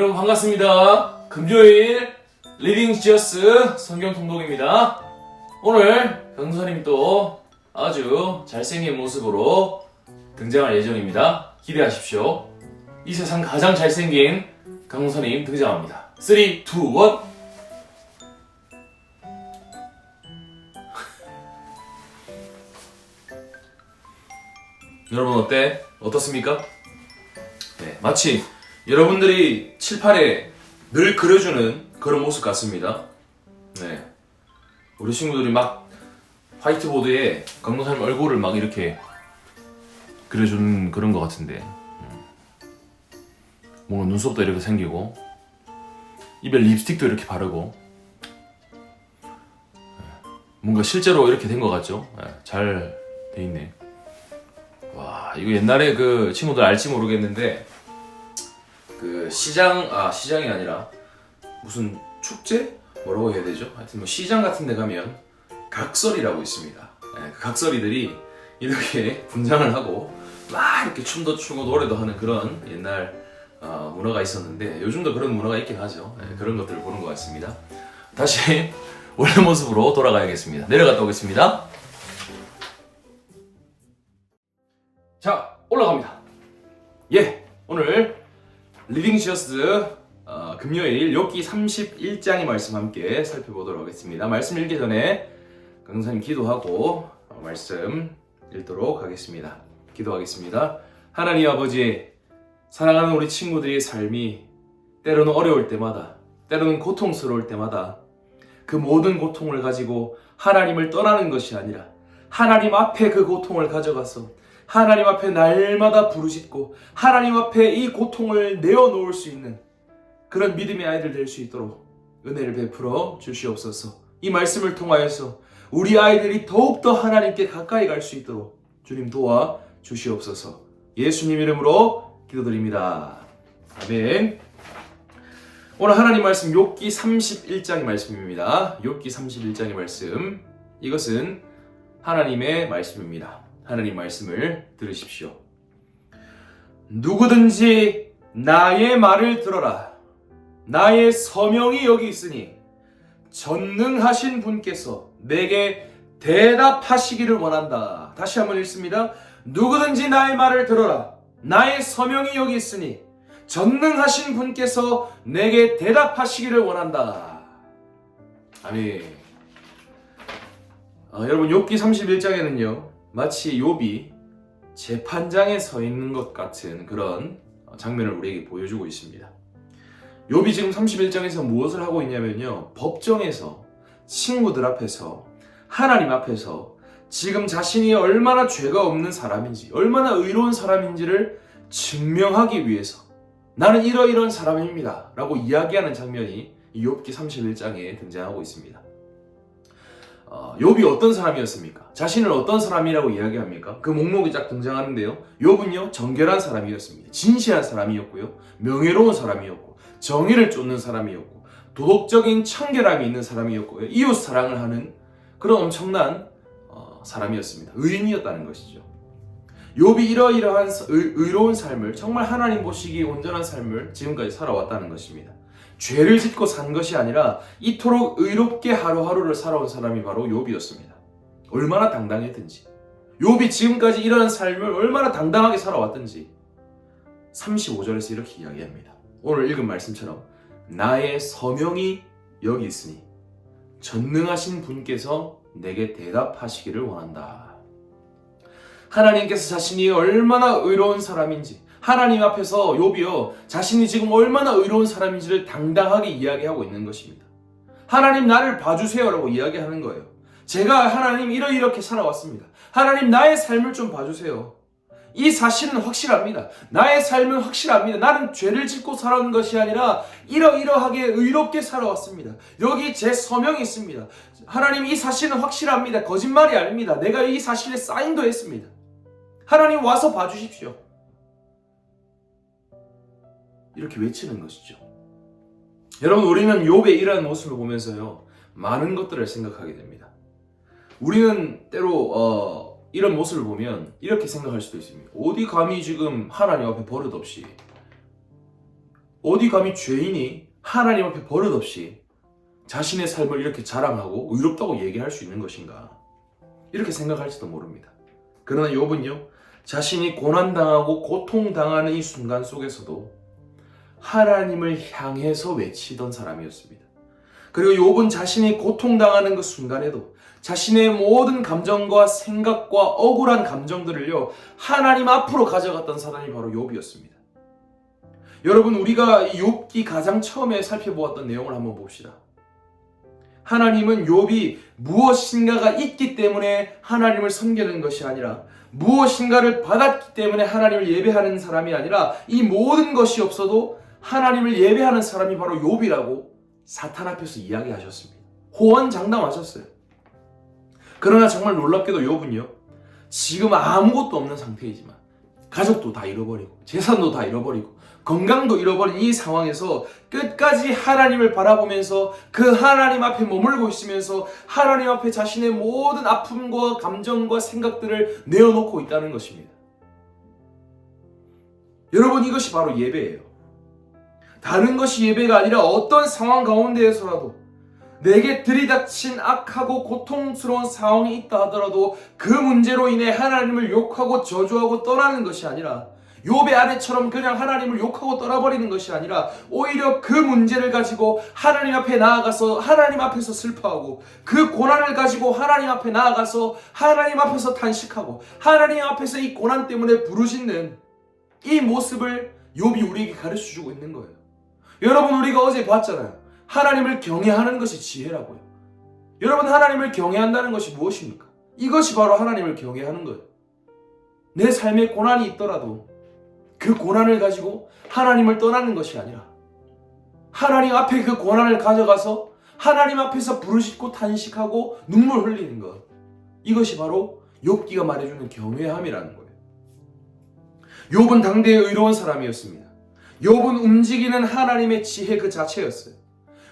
여러분 반갑습니다. 금요일 리딩 지어스 성경 통독입니다. 오늘 강사님 또 아주 잘생긴 모습으로 등장할 예정입니다. 기대하십시오. 이 세상 가장 잘생긴 강사님 등장합니다. 3, 2, 1 여러분 어때? 어떻습니까? 네, 마치 여러분들이 칠판에 늘 그려주는 그런 모습 같습니다. 네. 우리 친구들이 막 화이트보드에 강동사님 얼굴을 막 이렇게 그려주는 그런 것 같은데. 음. 뭔가 눈썹도 이렇게 생기고, 입에 립스틱도 이렇게 바르고, 네. 뭔가 실제로 이렇게 된 것 같죠? 잘 돼 있네. 와, 이거 옛날에 그 친구들 알지 모르겠는데, 그 시장 아 시장이 아니라 무슨 축제 뭐라고 해야 되죠? 하여튼 뭐 시장 같은 데 가면 각설이라고 있습니다. 예, 그 각설이들이 이렇게 분장을 하고 막 이렇게 춤도 추고 노래도 하는 그런 옛날 어, 문화가 있었는데 요즘도 그런 문화가 있긴 하죠. 예, 그런 것들을 보는 것 같습니다. 다시 원래 모습으로 돌아가야겠습니다. 내려갔다 오겠습니다. 자 올라갑니다. 예 오늘 리빙 지어스 어, 금요일 욥기 31장의 말씀 함께 살펴보도록 하겠습니다. 말씀 읽기 전에 강사님 기도하고 어, 말씀 읽도록 하겠습니다. 기도하겠습니다. 하나님 아버지 사랑하는 우리 친구들의 삶이 때로는 어려울 때마다 때로는 고통스러울 때마다 그 모든 고통을 가지고 하나님을 떠나는 것이 아니라 하나님 앞에 그 고통을 가져가서 하나님 앞에 날마다 부르짖고 하나님 앞에 이 고통을 내어놓을 수 있는 그런 믿음의 아이들 될 수 있도록 은혜를 베풀어 주시옵소서. 이 말씀을 통하여서 우리 아이들이 더욱더 하나님께 가까이 갈 수 있도록 주님 도와 주시옵소서. 예수님 이름으로 기도드립니다. 아멘. 오늘 하나님 말씀 욥기 31장의 말씀입니다. 욥기 31장의 말씀. 이것은 하나님의 말씀입니다. 하나님 말씀을 들으십시오. 누구든지 나의 말을 들어라. 나의 서명이 여기 있으니 전능하신 분께서 내게 대답하시기를 원한다. 다시 한번 읽습니다. 누구든지 나의 말을 들어라. 나의 서명이 여기 있으니 전능하신 분께서 내게 대답하시기를 원한다. 아멘. 어, 여러분 욥기 31장에는요. 마치 욥이 재판장에 서 있는 것 같은 그런 장면을 우리에게 보여주고 있습니다. 욥이 지금 31장에서 무엇을 하고 있냐면요. 법정에서 친구들 앞에서 하나님 앞에서 지금 자신이 얼마나 죄가 없는 사람인지, 얼마나 의로운 사람인지를 증명하기 위해서 나는 이러이러한 사람입니다. 라고 이야기하는 장면이 욥기 31장에 등장하고 있습니다. 어, 욥이 어떤 사람이었습니까? 자신을 어떤 사람이라고 이야기합니까? 그 목록이 쫙 등장하는데요. 욥은요 정결한 사람이었습니다. 진실한 사람이었고요, 명예로운 사람이었고, 정의를 쫓는 사람이었고, 도덕적인 청결함이 있는 사람이었고요, 이웃 사랑을 하는 그런 엄청난 어, 사람이었습니다. 의인이었다는 것이죠. 욥이 이러이러한 의, 의로운 삶을 정말 하나님 보시기에 온전한 삶을 지금까지 살아왔다는 것입니다. 죄를 짓고 산 것이 아니라 이토록 의롭게 하루하루를 살아온 사람이 바로 욥이었습니다. 얼마나 당당했든지 욥이 지금까지 이러한 삶을 얼마나 당당하게 살아왔든지 35절에서 이렇게 이야기합니다. 오늘 읽은 말씀처럼 나의 서명이 여기 있으니 전능하신 분께서 내게 대답하시기를 원한다. 하나님께서 자신이 얼마나 의로운 사람인지 하나님 앞에서 욥이요 자신이 지금 얼마나 의로운 사람인지를 당당하게 이야기하고 있는 것입니다. 하나님 나를 봐주세요라고 이야기하는 거예요. 제가 하나님 이러이렇게 살아왔습니다. 하나님 나의 삶을 좀 봐주세요. 이 사실은 확실합니다. 나의 삶은 확실합니다. 나는 죄를 짓고 살아온 것이 아니라 이러이러하게 의롭게 살아왔습니다. 여기 제 서명이 있습니다. 하나님 이 사실은 확실합니다. 거짓말이 아닙니다. 내가 이 사실에 사인도 했습니다. 하나님 와서 봐주십시오. 이렇게 외치는 것이죠. 여러분 우리는 욥의 이러한 모습을 보면서요 많은 것들을 생각하게 됩니다. 우리는 때로 어, 이런 모습을 보면 이렇게 생각할 수도 있습니다. 어디 감히 지금 하나님 앞에 버릇 없이 어디 감히 죄인이 하나님 앞에 버릇없이 자신의 삶을 이렇게 자랑하고 의롭다고 얘기할 수 있는 것인가? 이렇게 생각할지도 모릅니다. 그러나 욥은요, 자신이 고난당하고 고통당하는 이 순간 속에서도 하나님을 향해서 외치던 사람이었습니다. 그리고 욥은 자신이 고통당하는 그 순간에도 자신의 모든 감정과 생각과 억울한 감정들을요 하나님 앞으로 가져갔던 사람이 바로 욥이었습니다. 여러분 우리가 이 욥기 가장 처음에 살펴보았던 내용을 한번 봅시다. 하나님은 욥이 무엇인가가 있기 때문에 하나님을 섬기는 것이 아니라 무엇인가를 받았기 때문에 하나님을 예배하는 사람이 아니라 이 모든 것이 없어도 하나님을 예배하는 사람이 바로 욥이라고 사탄 앞에서 이야기하셨습니다. 호언장담하셨어요. 그러나 정말 놀랍게도 욥은요. 지금 아무것도 없는 상태이지만 가족도 다 잃어버리고 재산도 다 잃어버리고 건강도 잃어버린 이 상황에서 끝까지 하나님을 바라보면서 그 하나님 앞에 머물고 있으면서 하나님 앞에 자신의 모든 아픔과 감정과 생각들을 내어놓고 있다는 것입니다. 여러분 이것이 바로 예배예요. 다른 것이 예배가 아니라 어떤 상황 가운데에서라도 내게 들이닥친 악하고 고통스러운 상황이 있다 하더라도 그 문제로 인해 하나님을 욕하고 저주하고 떠나는 것이 아니라 욥의 아내처럼 그냥 하나님을 욕하고 떠나버리는 것이 아니라 오히려 그 문제를 가지고 하나님 앞에 나아가서 하나님 앞에서 슬퍼하고 그 고난을 가지고 하나님 앞에 나아가서 하나님 앞에서 탄식하고 하나님 앞에서 이 고난 때문에 부르짖는 이 모습을 욥이 우리에게 가르쳐 주고 있는 거예요. 여러분 우리가 어제 봤잖아요. 하나님을 경외하는 것이 지혜라고요. 여러분 하나님을 경외한다는 것이 무엇입니까? 이것이 바로 하나님을 경외하는 거예요. 내 삶에 고난이 있더라도 그 고난을 가지고 하나님을 떠나는 것이 아니라 하나님 앞에 그 고난을 가져가서 하나님 앞에서 부르짖고 탄식하고 눈물 흘리는 것. 이것이 바로 욥기가 말해주는 경외함이라는 거예요. 욥은 당대의 의로운 사람이었습니다. 욥은 움직이는 하나님의 지혜 그 자체였어요.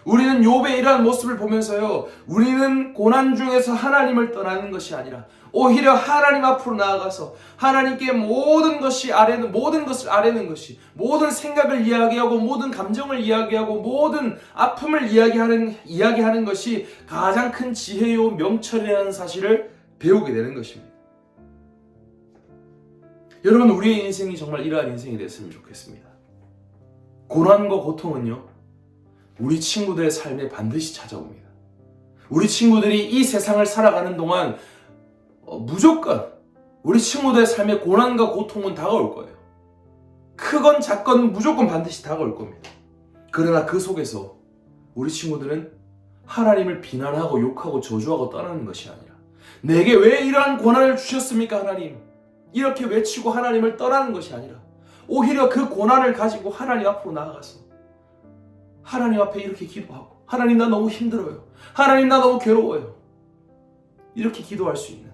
우리는 욥의 이러한 모습을 보면서요. 우리는 고난 중에서 하나님을 떠나는 것이 아니라 오히려 하나님 앞으로 나아가서 하나님께 모든 것이 아래는 모든 것을 아뢰는 것이 모든 생각을 이야기하고 모든 감정을 이야기하고 모든 아픔을 이야기하는 이야기하는 것이 가장 큰 지혜요 명철이라는 사실을 배우게 되는 것입니다. 여러분 우리의 인생이 정말 이러한 인생이 됐으면 좋겠습니다. 고난과 고통은요. 우리 친구들의 삶에 반드시 찾아옵니다. 우리 친구들이 이 세상을 살아가는 동안 어, 무조건 우리 친구들의 삶에 고난과 고통은 다가올 거예요. 크건 작건 무조건 반드시 다가올 겁니다. 그러나 그 속에서 우리 친구들은 하나님을 비난하고 욕하고 저주하고 떠나는 것이 아니라 내게 왜 이러한 고난을 주셨습니까 하나님 이렇게 외치고 하나님을 떠나는 것이 아니라 오히려 그 고난을 가지고 하나님 앞으로 나아가서 하나님 앞에 이렇게 기도하고 하나님 나 너무 힘들어요. 하나님 나 너무 괴로워요. 이렇게 기도할 수 있는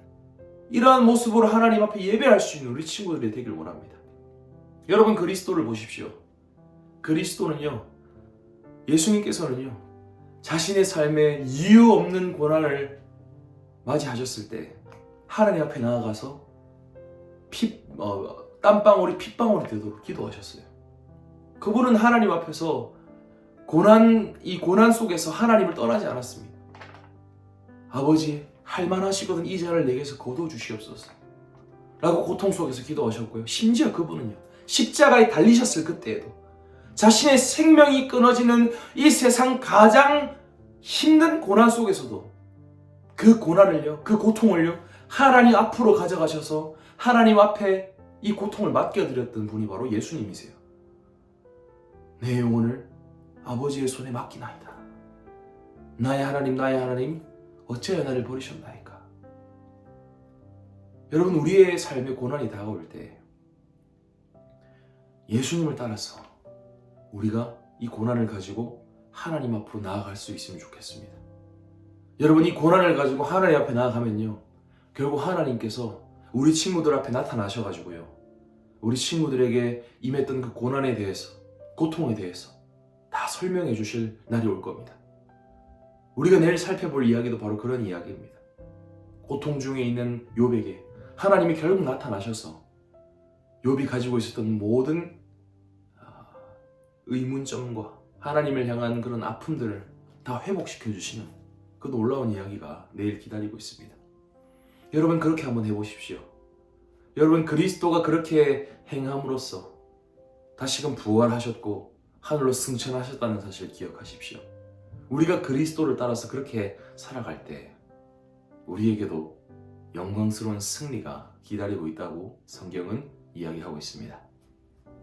이러한 모습으로 하나님 앞에 예배할 수 있는 우리 친구들이 되길 원합니다. 여러분 그리스도를 보십시오. 그리스도는요. 예수님께서는요. 자신의 삶에 이유 없는 고난을 맞이하셨을 때 하나님 앞에 나아가서 피, 어, 땀방울이 핏방울이 되도록 기도하셨어요. 그분은 하나님 앞에서 고난 이 고난 속에서 하나님을 떠나지 않았습니다. 아버지 할만하시거든 이 자를 내게서 거두어 주시옵소서. 라고 고통 속에서 기도하셨고요. 심지어 그분은요. 십자가에 달리셨을 그때에도 자신의 생명이 끊어지는 이 세상 가장 힘든 고난 속에서도 그 고난을요, 그 고통을요, 하나님 앞으로 가져가셔서 하나님 앞에 이 고통을 맡겨드렸던 분이 바로 예수님이세요. 내 영혼을 아버지의 손에 맡기나이다. 나의 하나님, 나의 하나님, 어찌하여 나를 버리셨나이까? 여러분, 우리의 삶에 고난이 다가올 때 예수님을 따라서 우리가 이 고난을 가지고 하나님 앞으로 나아갈 수 있으면 좋겠습니다. 여러분, 이 고난을 가지고 하나님 앞에 나아가면요. 결국 하나님께서 우리 친구들 앞에 나타나셔가지고요. 우리 친구들에게 임했던 그 고난에 대해서, 고통에 대해서 다 설명해 주실 날이 올 겁니다. 우리가 내일 살펴볼 이야기도 바로 그런 이야기입니다. 고통 중에 있는 욥에게 하나님이 결국 나타나셔서 욥이 가지고 있었던 모든 아, 의문점과 하나님을 향한 그런 아픔들을 다 회복시켜 주시는 그 놀라운 이야기가 내일 기다리고 있습니다. 여러분 그렇게 한번 해보십시오. 여러분 그리스도가 그렇게 행함으로써 다시금 부활하셨고 하늘로 승천하셨다는 사실 기억하십시오. 우리가 그리스도를 따라서 그렇게 살아갈 때 우리에게도 영광스러운 승리가 기다리고 있다고 성경은 이야기하고 있습니다.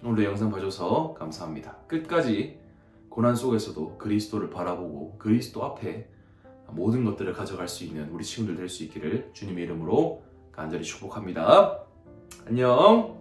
오늘도 영상 봐줘서 감사합니다. 끝까지 고난 속에서도 그리스도를 바라보고 그리스도 앞에 모든 것들을 가져갈 수 있는 우리 친구들 될 수 있기를 주님의 이름으로 간절히 축복합니다. 안녕.